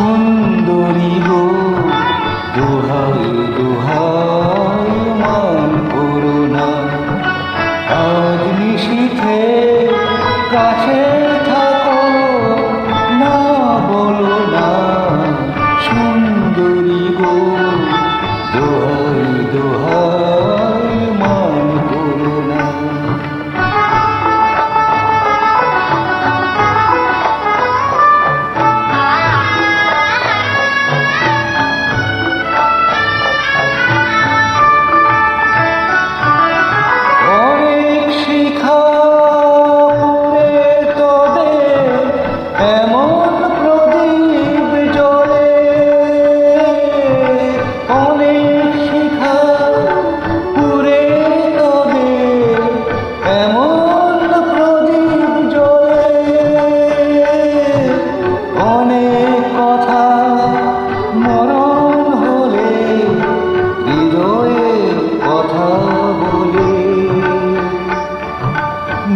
সুন্দরী গো দোহাই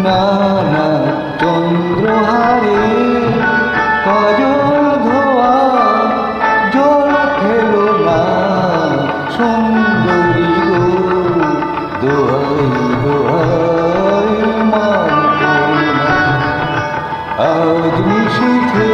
না না চন্দ্রহারে কজল ধোয়া, জল খেলো না সুন্দরী গো। দোহাই দোহাই মা আজ নিশীথে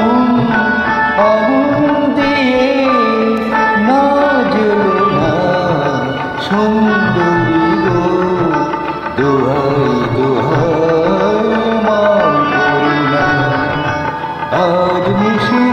দোহাই দোহাই মান করুণা। আজ মিশে